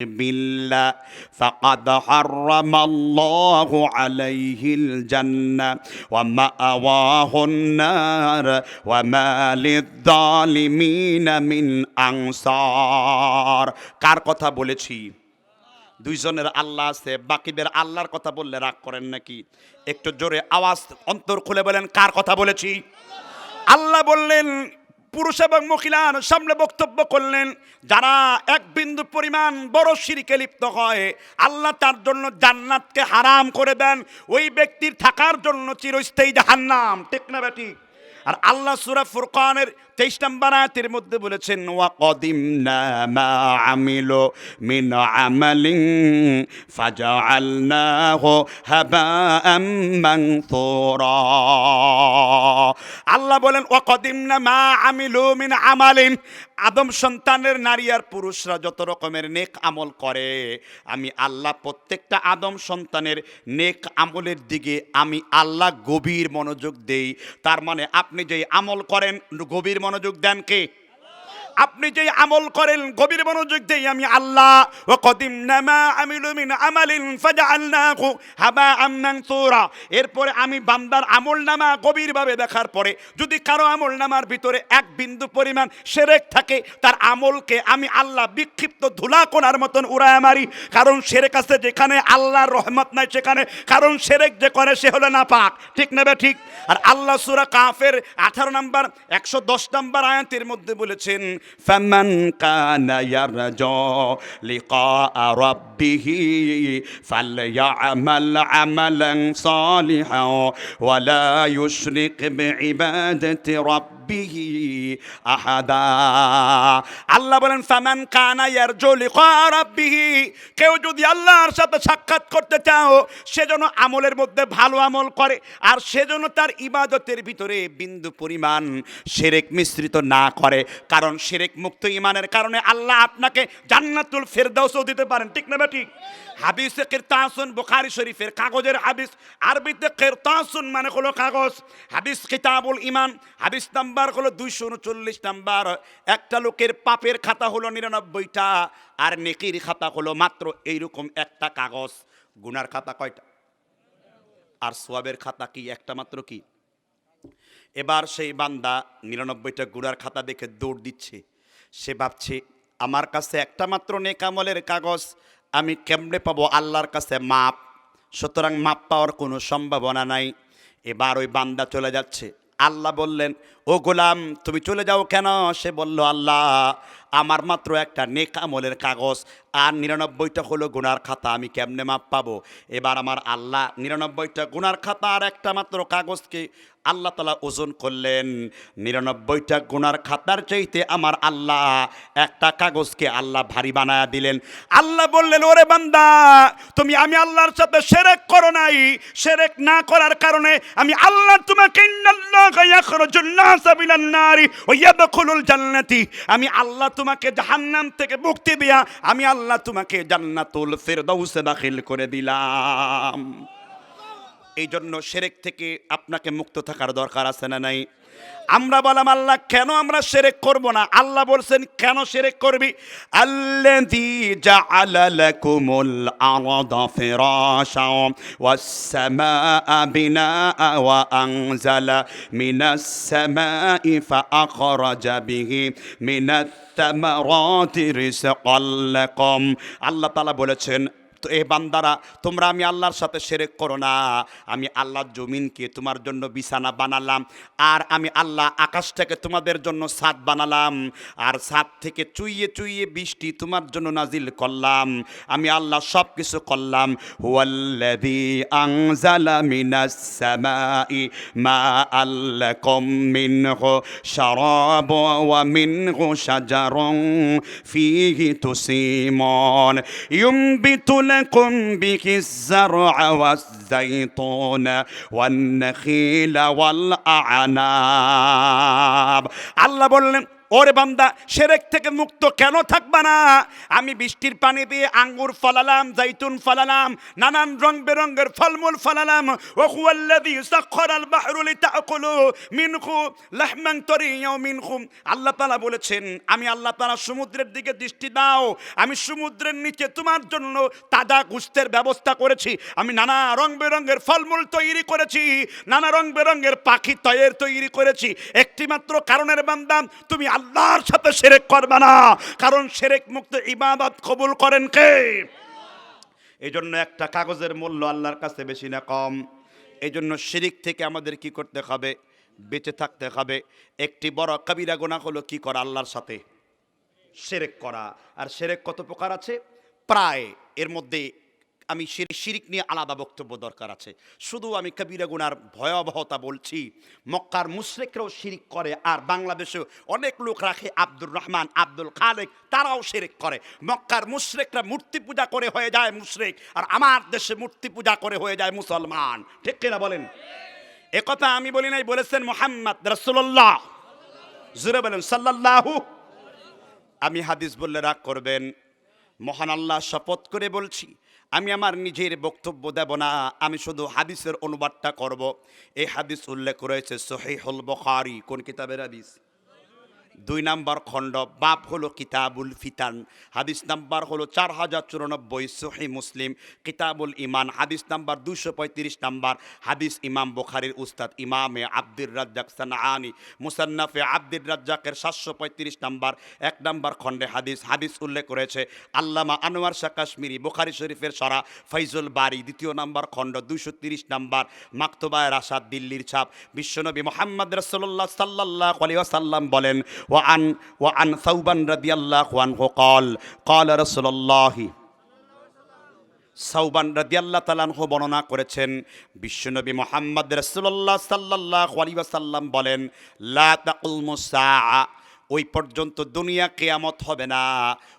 بالله فقد حرم الله عليه الجنة ومأواه النار وما للظالمين من أنصار কার কথা বলেছি দুইজনের আল্লাহ আছে বাকিদের আল্লাহর কথা বললে রাগ করেন নাকি একটু জোরে আওয়াজ অন্তর খুলে বলেন কার কথা বলেছি আল্লাহ বললেন পুরুষ এবং মহিলার সামনে বক্তব্য করলেন, যারা এক বিন্দু পরিমাণ বড় সিরিকে লিপ্ত হয়, আল্লাহ তার জন্য জান্নাতকে হারাম করে দেন। ওই ব্যক্তির থাকার জন্য চিরস্থায়ী জাহান্নাম। ঠিক না আর আল্লাহ সুরা ফুরকানের তেইশ নম্বর আয়াতের মধ্যে বলেছেন ওয়া কদিম মা আমিল মিন আমালিং ফাজআলনাহু হাবাআম মানথুরা আল্লাহ বলেন ওয়া কদিম মা আমিলু মিন আমালিন আদম সন্তানের নারী আর পুরুষরা যত রকমের নেক আমল করে, আমি আল্লাহ প্রত্যেকটা আদম সন্তানের নেক আমলের দিকে আমি আল্লাহ গভীর মনোযোগ দেই। তার মানে আপনি যে আমল করেন, গভীর মনোযোগ দেন কে? আপনি যে আমল করেন গভীর মনোযোগ দেই আমি আল্লাহ ও কদিম নামা আমিলু মিন আমালিন হাবা হাবাআম মানসুরা। এরপরে আমি বান্দার আমল নামা গভীরভাবে দেখার পরে, যদি কারও আমল নামার ভিতরে এক বিন্দু পরিমাণ সেরেক থাকে, তার আমলকে আমি আল্লাহ বিক্ষিপ্ত ধুলা কোনার মতন উড়ায় মারি। কারণ সেরেক আছে যেখানে আল্লাহর রহমত নাই সেখানে। কারণ সেরেক যে করে, সে হলো না পাক ঠিক নেবে ঠিক? আর আল্লাহ সুরা কাফের আঠারো নম্বর, একশো দশ নম্বর আয়াতের মধ্যে বলেছেন ফামান কানা ইয়ারজু লিকা রাব্বিহি ফালইআমাল আমালান সালিহান ওয়ালা ইউশরিক বিইবাদাতি রাব্বিহি আহাদা। আল্লাহ বলেন, ফামান কানা ইয়ারজু লিকা রাব্বিহি। কেউ যদি আল্লাহর সাথে সাক্ষাৎ করতে চাও সেজন্য আমলের মধ্যে ভালো আমল করে, আর সেজন্য তার ইবাদতের ভিতরে বিন্দু পরিমাণ সেরেক মিশ্রিত না করে। কারণ সেরেক মুক্ত ইমানের কারণে আল্লাহ আপনাকে জান্নাতুল ফেরদাউসও দিতে পারেন। ঠিক না বা ঠিক? হাদিসে কিরতাসুন, বুখারী শরীফের কাগজের হাদিস। আরবিতে কিরতাসুন মানে হলো কাগজ। হাদিস কিতাবুল ইমান হাদিস নাম্বার হলো দুইশো উনচল্লিশ নাম্বার। একটা লোকের পাপের খাতা হলো নিরানব্বইটা আর নেকির খাতা হলো মাত্র এইরকম একটা কাগজ। গুনার খাতা কয়টা? আর সোয়াবের খাতা কি? একটা মাত্র কি? এবার সেই বান্দা নিরানব্বইটা গুড়ার খাতা দেখে দৌড় দিচ্ছে। সে ভাবছে, আমার কাছে একটা মাত্র নেকামলের কাগজ, আমি কেমনে পাবো আল্লাহর কাছে মাপ? সুতরাং মাপ পাওয়ার কোনো সম্ভাবনা নাই। এবার ওই বান্দা চলে যাচ্ছে। আল্লাহ বললেন ও গোলাম তুমি চলে যাও কেন? সে বলল আল্লাহ আমার মাত্র একটা নেক আমলের কাগজ আর নিরানব্বইটা হলো গুনার খাতা, আমি কেমনে মাপ পাবো? এবার আমার আল্লাহ নিরানব্বইটা গুনার খাতা আর একটা মাত্র কাগজকে আল্লাহ তালা ওজন করলেন। নিরানব্বইটা গুনার খাতার চাইতে আমার আল্লাহ একটা কাগজকে আল্লাহ ভারী বানায়া দিলেন। আল্লাহ বললেন, ওরে বান্দা, তুমি আমি আল্লাহর সাথে সেরেক করো নাই। সেরেক না করার কারণে আমি আল্লাহ তোমাকে আমি আল্লাহ তোমাকে জাহান্নাম থেকে মুক্তি দিয়া আমি আল্লাহ তোমাকে জান্নাতুল ফেরদাউসে দাখিল করে দিলাম। এই জন্য সেরেক থেকে আপনাকে মুক্ত থাকার দরকার আছে না নাই? আমরা বললাম, আল্লাহ, কেন আমরা সেরেক করব না? আল্লাহ বলছেন, কেন সেরেক করবি? আল্লাযী জাআলা লাকুমুল আরদা ফিরাশা ওয়াস সামাআ বিনাআ ওয়া আনজালা মিনাস সামাই ফাআখরাজা বিহি মিনাত তামারাতি রিজকাল লাকুম। আল্লাহ তাআলা বলেছেন তো এ বান্দারা, তোমরা আমি আল্লাহর সাথে সেরেক করো না। আমি আল্লাহর জমিনকে তোমার জন্য বিছানা বানালাম, আর আমি আল্লাহ আকাশটাকে তোমাদের জন্য সাদ বানালাম, আর সাদ থেকে চুইয়ে চুইয়ে বৃষ্টি তোমার জন্য নাজিল করলাম। আমি আল্লাহ সব কিছু করলাম হুয়াল্লাদি لكم به الزرع والزيتون والنخيل والأعناب আল্লাহ বললেন ওরে বান্দা, সেরেক থেকে মুক্ত কেন থাকবা না? আমি বৃষ্টির পানি দিয়ে আঙ্গুর ফলালাম, জাইতুন ফলালাম, নানান রং বেরঙের ফলমূল ফলালাম। ও হুয়াল্লাযী সাখখারাল বাহরু লিতাকুলু মিনহু লাহমান তরিয়া মিনহু। আল্লাহ তাআলা বলেছেন, আমি আল্লাহ তাআলা সমুদ্রের দিকে দৃষ্টি দাও। আমি সমুদ্রের নিচে তোমার জন্য তাজা গুস্তের ব্যবস্থা করেছি। আমি নানা রং বেরঙের ফলমূল তৈরি করেছি, নানা রং বেরঙের পাখি তয়ের তৈরি করেছি। একটি মাত্র কারণের বান্দাম তুমি আল্লাহর সাথে সেরেক করবে না। কারণ সেরেক মুক্ত ইবাদত কবুল করেন কে? এই জন্য একটা কাগজের মূল্য আল্লাহর কাছে বেশি না কম। এই জন্য শিরিক থেকে আমাদের কি করতে হবে? বেঁচে থাকতে হবে। একটি বড় কবিরা গোনা হলো কি করা? আল্লাহর সাথে সেরেক করা। আর সেরেক কত প্রকার আছে? প্রায় এর মধ্যে আমি শির- শিরিক নিয়ে আলাদা বক্তব্য দরকার আছে। শুধু আমি কবিরা গুনার ভয়াবহতা বলছি, মক্কার মুশরেকরাও শিরিক করে আর বাংলাদেশেও অনেক লোক রাখে আব্দুর রহমান, আব্দুল খালেক, তারাও শিরিক করে। মক্কার মুশরেকরা মূর্তি পূজা করে হয়ে যায় মুশরেক আর আমার দেশে মূর্তি পূজা করে হয়ে যায় মুসলমান। ঠিক কিনা বলেন? একথা আমি বলি নাই, বলেছেন মোহাম্মদ রসুল্লাহ জুড়ে বলেন, সাল্লাল্লাহু। আমি হাদিস বললে রাগ করবেন। মহান আল্লাহ শপথ করে বলছি আমি আমার নিজের বক্তব্য দেব না, আমি শুধু হাদিসের অনুবাদটা করব। এই হাদিস উল্লেখ রয়েছে সোহেহুল বখারি, কোন কিতাবের হাদিস? দুই নাম্বার খণ্ড, বাপ হলো কিতাবুল ফিতান। হাদিস নাম্বার হলো চার হাজার চুরানব্বই সহি মুসলিম কিতাবুল ইমান হাদিস নাম্বার দুশো পঁয়ত্রিশ নাম্বার হাদিস ইমাম বুখারির উস্তাদ ইমামে আব্দুর রাজ্জাক সানাআনি। মুসান্নাফে আব্দুর রাজ্জাকের সাতশো পঁয়ত্রিশ নাম্বার এক নাম্বার খণ্ডে হাদিস। হাদিস উল্লেখ করেছে, আল্লামা আনোয়ার শাহ কাশ্মীরি বুখারি শরীফের সরা ফৈজুল বাড়ি দ্বিতীয় নাম্বার খণ্ড দুশো তিরিশ নাম্বার মাকতবায় রাসাদ দিল্লির ছাপ। বিশ্বনবী মোহাম্মদ রসল্লাহ সাল্লাহ আলিয়া সাল্লাম বলেন ওয়ান ওয়ান সাউবান রাদিয়াল্লাহ ওয়ানহু কল কল রসুল্লাহি সৌবান রাদিয়াল্লাহ তালানহ বর্ণনা করেছেন বিশ্বনবী মোহাম্মদ রসুল্লাহ সাল্লাহ আলিবাসাল্লাম বলেন, লা তাকুল মুসা ওই পর্যন্ত দুনিয়া কেয়ামত হবে না,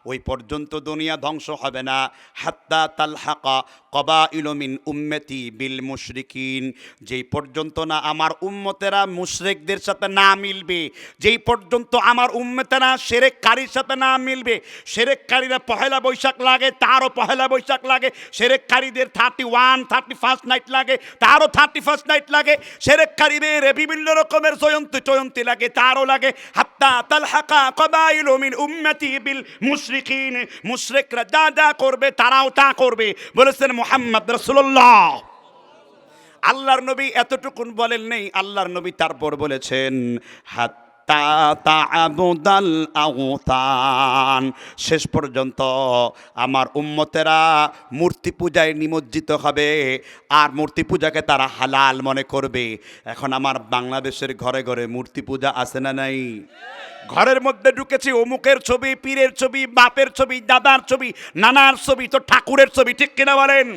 ওই পর্যন্ত দুনিয়া ধ্বংস হবে না। হাত্তা তালহাকা কবা ইলমিন উম্মেতি বিল মুশরিকিন, যেই পর্যন্ত না আমার উম্মতেরা মুশরিকদের সাথে না মিলবে, যেই পর্যন্ত আমার উম্মতেরা সেরেককারীর সাথে না মিলবে, সেরেককারীরা পহেলা বৈশাখ লাগে, তারও পহেলা বৈশাখ লাগে, সেরেককারীদের thirty one thirty first night লাগে, তারও থার্টি ফার্স্ট নাইট লাগে, সেরেককারীদের বিভিন্ন রকমের জয়ন্তী জয়ন্তী লাগে, তারও লাগে। হাত্তা তালহাকা কবাইলু মিন বিল মুশরিকিন। মুশরিকরা যা করবে, তারাও তা করবে। বলেছেন মোহাম্মদ রাসূলুল্লাহ। আল্লাহর নবী এতটুকুন বলেন নেই আল্লাহর নবী তারপর বলেছেন, হাত আওতান শেষ পর্যন্ত আমার উম্মতেরা মূর্তি পূজায় নিমজ্জিত হবে, আর মূর্তি পূজাকে তারা হালাল মনে করবে। এখন আমার বাংলাদেশের ঘরে ঘরে মূর্তি পূজা আছে না নাই? ঘরের মধ্যে ঢুকেছি, অমুকের ছবি, পীরের ছবি, বাপের ছবি, দাদার ছবি, নানার ছবি, তো ঠাকুরের ছবি, ঠিক কিনা বলেন?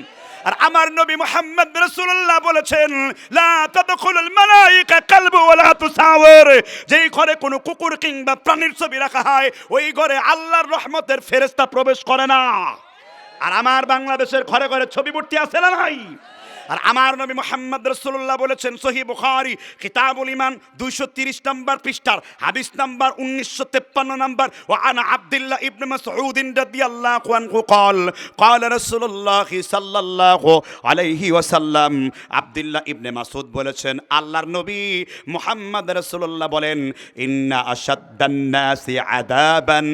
আর আমার নবী মোহাম্মদ রাসূলুল্লাহ বলেছেন, লা তাদখুলুল মালাইকা কালবু ওয়ালা তুসাওয়ার। যেই ঘরে কোনো কুকুর কিংবা প্রাণীর ছবি রাখা হয়, ওই ঘরে আল্লাহর রহমতের ফেরেশতা প্রবেশ করে না। আর আমার বাংলাদেশের ঘরে ঘরে ছবি মূর্তি আছে না নাই? আর আমার নবী মোহাম্মদ রসুল্লাহ বলেছেন সহি বুখারি কিতাবুল ইমান দুইশো তিরিশ নম্বর পৃষ্ঠার হাদিস নাম্বার উনিশশো তেপ্পান্ন নম্বর ও আনা আব্দুল্লাহ ইবনে মাসউদ রাদিয়াল্লাহু আনহু قال قال رسول الله صلى الله عليه وسلم আব্দুল্লাহ ইবনে মাসউদ বলেছেন আল্লাহর নবী মুহাম্মদ রাসূলুল্লাহ বলেন ইন্না আশাদ্দান নাসি আযাবান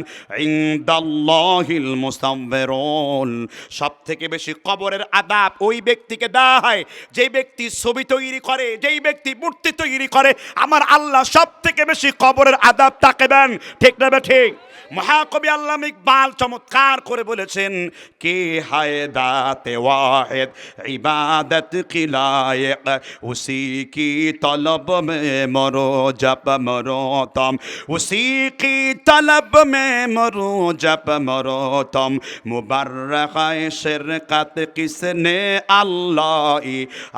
ইনদাল্লাহিল মুসাওয়িরুন সবথেকে বেশি কবরের আদাব ওই ব্যক্তিকে করা হয়, যেই ব্যক্তি ছবি তৈরি করে, যেই ব্যক্তি মূর্তি তৈরি করে, আমার আল্লাহ সব থেকে বেশি কবরের আদাব তাকে দেন। ঠিক না ঠিক? মহাকবি আল্লাহ ইকবাল চমৎকার করে বলেছেন, কে হায় দাতে ওয়াহেদ, ইবাদত কি লায়েক উসি কি তলব মে মরো জপ মরো তম, উসি কি তলব মে মরো জপ মরো তম মুবারক শিরকত কিসনে আল্লাহ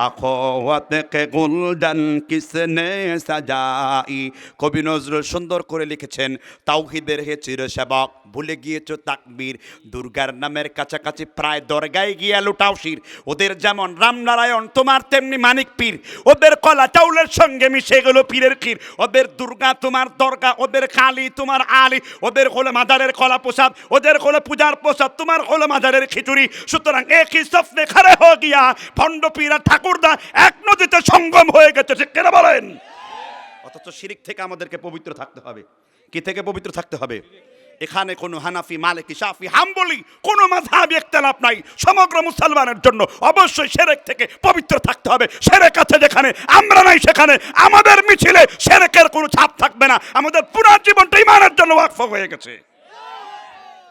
আখওয়াতকে গুলদান কিসনে সাজাই? কবি নজরুল সুন্দর করে লিখেছেন, তাওহিদের হে চিরসেবক, ভুলে গিয়েছ তাকবীর। দুর্গার নামের কাছাকাছি প্রায় দরগায় গিয়া লুটাউশির ওদের যেমন রামনারায়ণ তোমার তেমনি মানিক পীর। ওদের কলা চাউলের সঙ্গে মিশে গেল পীরের ক্ষীর। ওদের দুর্গা তোমার দরগা, ওদের কালী তোমার আলি। ওদের হলো মাদারের কলা প্রসাদ, ওদের হলো পূজার প্রসাদ, তোমার হলো মাদারের খিচুড়ি। সুতরাং এক হি খারে হো গিয়া ভণ্ড পীরা ঠাকুরদা এক নদীতে সঙ্গম হয়ে গেছে ঠিক কেন বলেন? অথচ শিরিক থেকে আমাদেরকে পবিত্র থাকতে হবে। কি থেকে পবিত্র থাকতে হবে? এখানে কোনো হানাফি মালিকি সাফি হাম্বলি কোনো মাঝহাবি একতলাপ নাই। সমগ্র মুসলমানের জন্য অবশ্যই সেরেক থেকে পবিত্র থাকতে হবে। সেরেক আছে যেখানে আমরা নাই সেখানে। আমাদের মিছিলে সেরেকের কোনো ছাপ থাকবে না। আমাদের পুরো জীবনটা ইমানের জন্য ওয়াকফ হয়ে গেছে।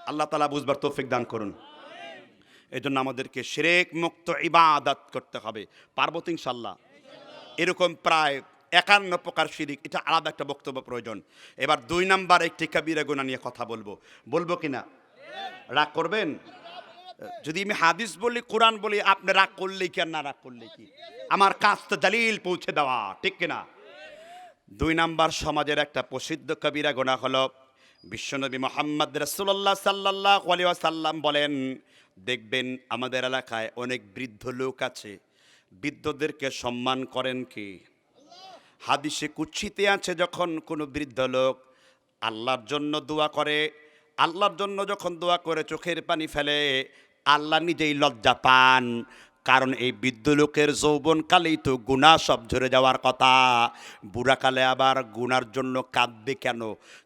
আল্লাহ তালা বুঝবার তৌফিক দান করুন। এই জন্য আমাদেরকে সেরেক মুক্ত ইবাদত করতে হবে। পার্বত ইনশাল্লাহ? এরকম প্রায় একান্ন প্রকার শিরিক, এটা আলাদা একটা বক্তব্য প্রয়োজন। এবার দুই নাম্বার একটি কাবিরা গুণা নিয়ে কথা বলব। বলব কি না? রাগ করবেন? যদি আমি হাদিস বলি, কোরআন বলি, আপনি রাগ করলেই কি আর না রাগ করলেই কি? আমার কাজ তো দলিল পৌঁছে দেওয়া, ঠিক কিনা? দুই নাম্বার সমাজের একটা প্রসিদ্ধ কবিরা গোনা হলো বিশ্বনবী মোহাম্মদ রসুল্লাহ সাল্লাহ সাল্লাম বলেন, দেখবেন আমাদের এলাকায় অনেক বৃদ্ধ লোক আছে। বৃদ্ধদেরকে সম্মান করেন কি? হাদিসে কুচ্ছিতে আছে, যখন কোনো বৃদ্ধ লোক আল্লাহর জন্য দোয়া করে, আল্লাহর জন্য যখন দোয়া করে চোখের পানি ফেলে, আল্লাহ নিজেই লজ্জা পান। কারণ এই বৃদ্ধ লোকের যৌবনকালেই তো গুণা সব ঝরে যাওয়ার কথা। বুড়াকালে আবার গুনার জন্য কাঁদবে কেন?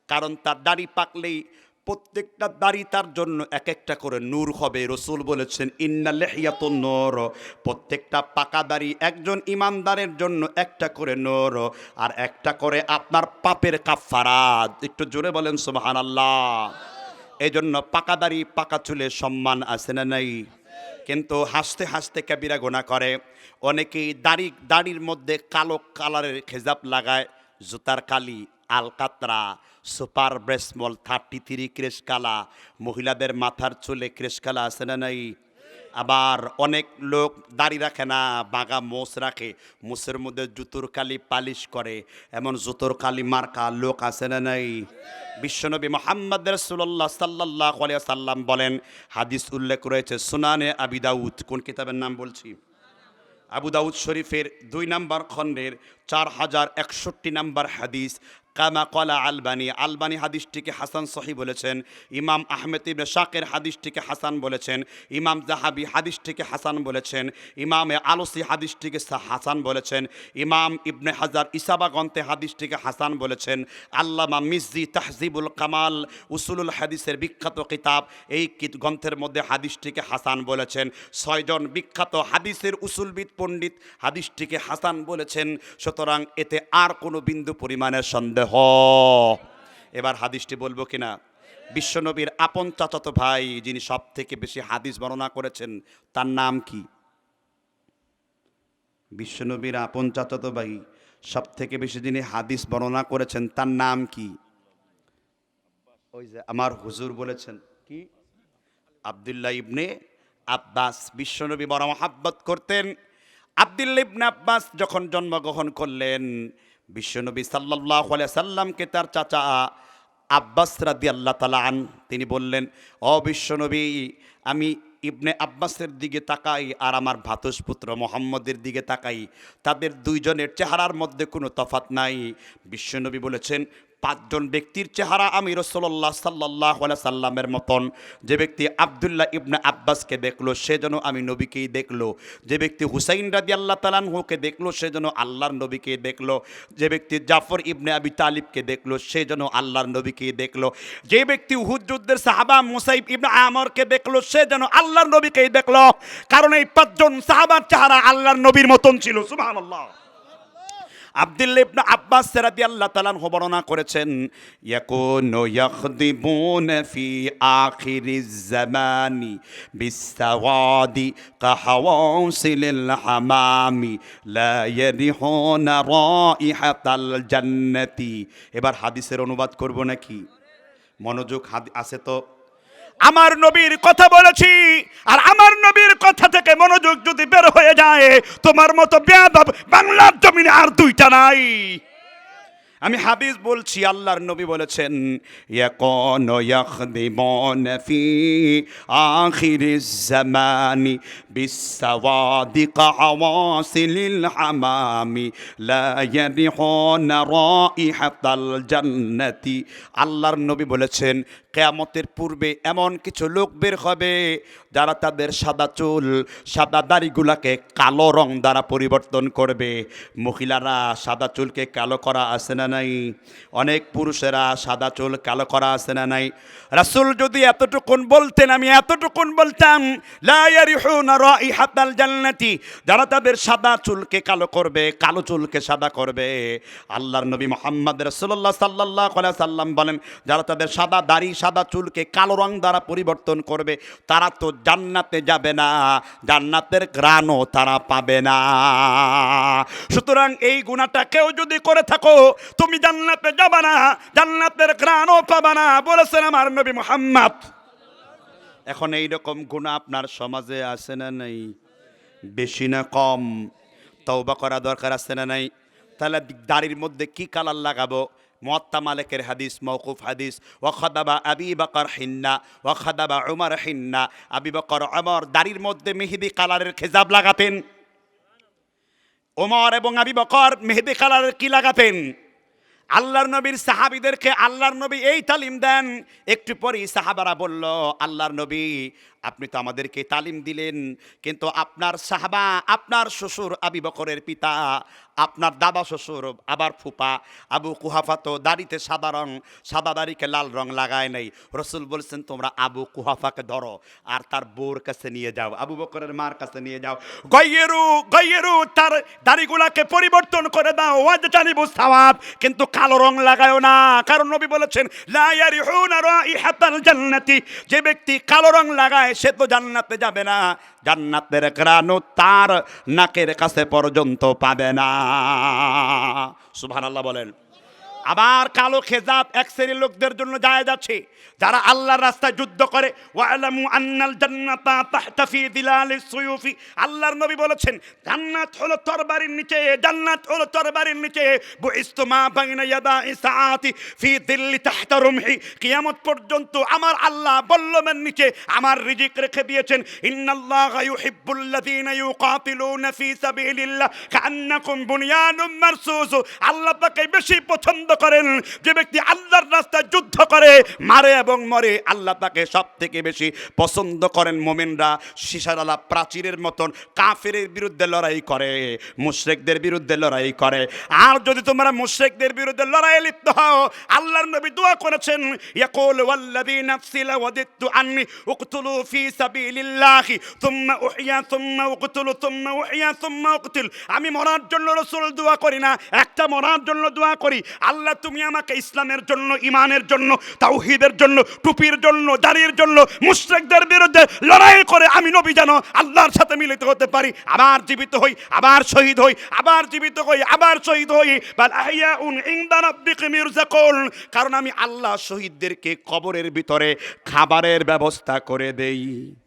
কারণ তার দাড়ি পাকলেই প্রত্যেকটা দাড়ি তার জন্য এক একটা করে নূর হবে। রসুল বলেছেন, ইন্না লেহিয়াত নূর। প্রত্যেকটা পাকা দাড়ি একজন ইমানদারের জন্য একটা করে নূর। আর একটা করে আপনার পাপের কাফারাত একটু জোরে বলেন সুবহান আল্লাহ এই জন্য পাকা দাড়ি, পাকা চুলে সম্মান আছে না নাই? কিন্তু হাসতে হাসতে কাবিরা গোনা করে। অনেকেই দাড়ি, দাড়ির মধ্যে কালো কালারের খেজাব লাগায়। জুতার কালি, আলকাতরা, সুপার ব্রেসমল থার্টি থ্রি ক্রেশকালা মহিলাদের মাথার চুলে ক্রেশকালা আছে না নাই? আবার অনেক লোক দাড়ি রাখে না, বাগা মোষ রাখে, মোষের মধ্যে জুতোর কালি পালিশ করে, এমন জুতোর কালি মার্কা লোক আছে না নাই? বিশ্বনবী মোহাম্মদ রসুল্লাহ সাল্লাহ সাল্লাম বলেন, হাদিস উল্লেখ রয়েছে, সুনানে আবি দাউদ, কোন কিতাবের নাম বলছি? আবু দাউদ শরীফের দুই নম্বর খণ্ডের চার হাজার একষট্টি নম্বর হাদিস কামা কলা আলবানি। আলবানি হাদিসটিকে হাসান সহি বলেছেন, ইমাম আহমেদ ইবনে শাকের হাদিসটিকে হাসান বলেছেন, ইমাম জাহাবি হাদিসটিকে হাসান বলেছেন, ইমামে আলসি হাদিসটিকে হাসান বলেছেন, ইমাম ইবনে হাজার ইসাবা গন্তে হাদিসটিকে হাসান বলেছেন, আল্লামা মিসজি তাহজিবুল কামাল উসুলুল হাদিসের বিখ্যাত কিতাব, এই গ্রন্থের মধ্যে হাদিসটিকে হাসান বলেছেন। ছয়জন বিখ্যাত হাদিসের উসুলবিদ পণ্ডিত হাদিসটিকে হাসান বলেছেন, সুতরাং এতে আর কোনো বিন্দু পরিমাণের সন্দেহ এবার হাদিসটি বলব কিনা? বিশ্বনবীর আপন চাচাতো ভাই যিনি সব থেকে বেশি হাদিস বর্ণনা করেছেন, তার নাম কি? বিশ্বনবীর আপন চাচাতো ভাই সব থেকে বেশি যিনি হাদিস বর্ণনা করেছেন, তার নাম কি? ওই যে আমার হুজুর বলেছেন, কি? আবদুল্লাহ ইবনে আব্বাস। বিশ্বনবী বড় মহাব্বত করতেন। আবদুল্লাহ ইবনে আব্বাস যখন জন্মগ্রহণ করলেন বিশ্বনবী সাল্লাহ সাল্লামকে তার চাচা আব্বাস রাদি আল্লাহ তালান তিনি বললেন অ বিশ্বনবী, আমি ইবনে আব্বাসের দিকে তাকাই আর আমার ভাতুষপুত্র মোহাম্মদের দিকে তাকাই। তাদের দুইজনের চেহারার মধ্যে কোনো তফাত নাই। বিশ্বনবী বলেছেন পাঁচজন ব্যক্তির চেহারা আমি রসল্লাহ সাল্লাহ সাল্লামের মতন। যে ব্যক্তি আবদুল্লাহ ইবনে আব্বাসকে দেখল, সে যেন আমি নবীকেই দেখল। যে ব্যক্তি হুসাইন রাদি আল্লাহ তালানহুকে দেখল, সে যেন আল্লাহর নবীকে দেখল। যে ব্যক্তি জাফর ইবনে আবি তালিবকে দেখল, সে যেন আল্লাহর নবীকে দেখল। যে ব্যক্তি যুদ্ধের সাহাবা মুসাইব ইবনে আমরকে দেখল, সে যেন আল্লাহর নবীকেই দেখল। কারণ এই পাঁচজন সাহাবার চেহারা আল্লাহর নবীর মতন ছিল, সুবহানাল্লাহ। আব্দুল্লাহ ইবনে আব্বাস রাদিয়াল্লাহু তাআলা বর্ণনা করেছেন, ইয়াকুনু ইয়াখদিবুন ফি আখিরিজ জামানি বিসাওয়াদি কাহাওয়াসিলিল হামামি লা ইয়ারিহুনা রাইহাতাল জান্নাতি। এবার হাদিসের অনুবাদ করব নাকি? মনোযোগ হাদি আছে তো? আমার নবীর কথা বলেছি, আর আমার নবীর কথা থেকে মনোযোগ যদি বের হয়ে যায়, তোমার মতো বেয়াদব বাংলার জমিনে আর দুইটা নাই। আমি হাবিজ বলছি, আল্লাহর নবী বলেছেন, ইয়াকুন ইয়াখদিমুন ফি আখিরিজ জামানি বিসাওয়াদিক আওয়াসিলিল হামামি লা ইয়ারিহুন রাইহাতাল জান্নাতি। আল্লাহর নবী বলেছেন কেয়ামতের পূর্বে এমন কিছু লোক বের হবে যারা তাদের সাদা চুল, সাদা দাড়িগুলাকে কালো রং দ্বারা পরিবর্তন করবে। মহিলারা সাদা চুলকে কালো করা আছে না নাই? অনেক পুরুষেরা সাদা চুল কালো করা আছে না নাই? রাসূল যদি এতটুকুন বলতেন, আমি এতটুকুন বলতাম জান্নাতি যারা তাদের সাদা চুলকে কালো করবে, কালো চুলকে সাদা করবে। আল্লাহর নবী মুহাম্মদ রাসূলুল্লাহ সাল্লাল্লাহু আলাইহি সাল্লাম বলেন, যারা তাদের সাদা দাড়ি সাদা চুলকে কালো রং দ্বারা পরিবর্তন করবে, তারা তো জান্নাতে যাবে না, জান্নাতের গ্রাণও তারা পাবে না। সুতরাং এই গুণাটা কেউ যদি করে থাকো, তুমি জান্নাতে যাবে না, জান্নাতের গ্রাণও পাবে না, বলেছেন আমার নবী মোহাম্মদ। এখন এই রকম গুণা আপনার সমাজে আছে না নাই? বেশি না কম? তওবা করা দরকার আছে না নাই? তাহলে দাড়ির মধ্যে কি কালার লাগাবো? মোয়াত্তা মালিকের হাদিস মৌকুফ হাদিস ওয়াখাদাবা আবি বকর হিন্না ওয়াখাদাবা উমর হিন্না, আবি বকর অমর দাড়ির মধ্যে মেহেদি কালারের খেজাব লাগাতেন। ওমর এবং আবি বকর মেহেদি কালারের কি লাগাতেন? আল্লাহর নবীর সাহাবিদেরকে আল্লাহর নবী এই তালিম দেন। একটু পরেই সাহাবারা বলল, আল্লাহর নবী, আপনি তো আমাদেরকে তালিম দিলেন, কিন্তু আপনার সাহাবা, আপনার শ্বশুর আবি বকরের পিতা আপনার দাদা শ্বশুর, আবার ফুপা, আবু কুহাফা তো দাড়িতে সাদা রং, সাদা দাড়িকে লাল রং লাগায় নাই। রসুল বলছেন, তোমরা আবু কুহাফাকে ধরো আর তার বউর কাছে নিয়ে যাও, আবু বকরের মার কাছে নিয়ে যাও। গইয়েরু গইয়েরু তার দাড়িগুলাকে পরিবর্তন করে দাও, ওয়াজ জানিবু সাওয়াব, কিন্তু কালো রং লাগায়ও না। কারণ নবী বলেছেন, লা ইয়ারিহুনা রাইহাতাল জান্নাতি যে ব্যক্তি কালো রং লাগায়, সে তো জান্নাতে যাবে না। জান্নাতের ক্রানু তার নাকের কাছে পর্যন্ত পাবে না। সুবহানাল্লাহ বলেন। আবার কালো খেজাব এক শ্রেণির লোকদের জন্য যায় যাচ্ছে যারা আল্লাহর রাস্তায় যুদ্ধ করে আল্লাহর নবী বলেছেন, জান্নাত হলো তরবারির নিচে, জান্নাত হলো তরবারির নিচে। ফি দিল্লি তাহতা কিয়ামত পর্যন্ত আমার আল্লাহ বল্লমের নিচে আমার রিজিক রেখে দিয়েছেন। ইন্নাল্লাহা ইউহিব্বুল্লাযীনা ইউকাতিলুনা ফি সাবিলিল্লাহ। কান্নাকুম বুনিয়ানুম মারসুস। আল্লাহ তাকে বেশি পছন্দ করেন, যে ব্যক্তি আল্লাহর রাস্তায় যুদ্ধ করে, মারে এবং মরে, আল্লাহ তাকে সব থেকে বেশি পছন্দ করেন মোমেনরা। সিসারালা প্রাচীরের মতন কাফেরের বিরুদ্ধে লড়াই করে, মুশরেকদের বিরুদ্ধে লড়াই করে। আর যদি তোমরা মুশরেকদের বিরুদ্ধে লড়াই লিপ্ত হও, আল্লাহর নবী দোয়া করেছেন, ইয়াকুল ওয়াল্লাযী নাফসি লাওয়াদিতু আন্নি উকতুলু ফি সাবিলিল্লাহি থুম্মা উহিয়া থুম্মা উকতুলু থুম্মা উহিয়া থুম্মা উকতুল। আমি মরার জন্য রাসূল দোয়া করি না, একটা মরার জন্য দোয়া করি, আল্লাহ তুমি আমাকে ইসলামের জন্য ইমানের জন্য, তাওহীদের জন্য, টুপির জন্য, দাড়ির জন্য, মুশরিকদের বিরুদ্ধে লড়াই করে আমি নবী যেন আল্লাহর সাথে মিলিত হতে পারি। আবার জীবিত হই, আবার শহীদ হই, আবার জীবিত হই, আবার শহীদ হই। কারণ আমি আল্লাহ শহীদদেরকে কবরের ভিতরে খাবারের ব্যবস্থা করে দেই।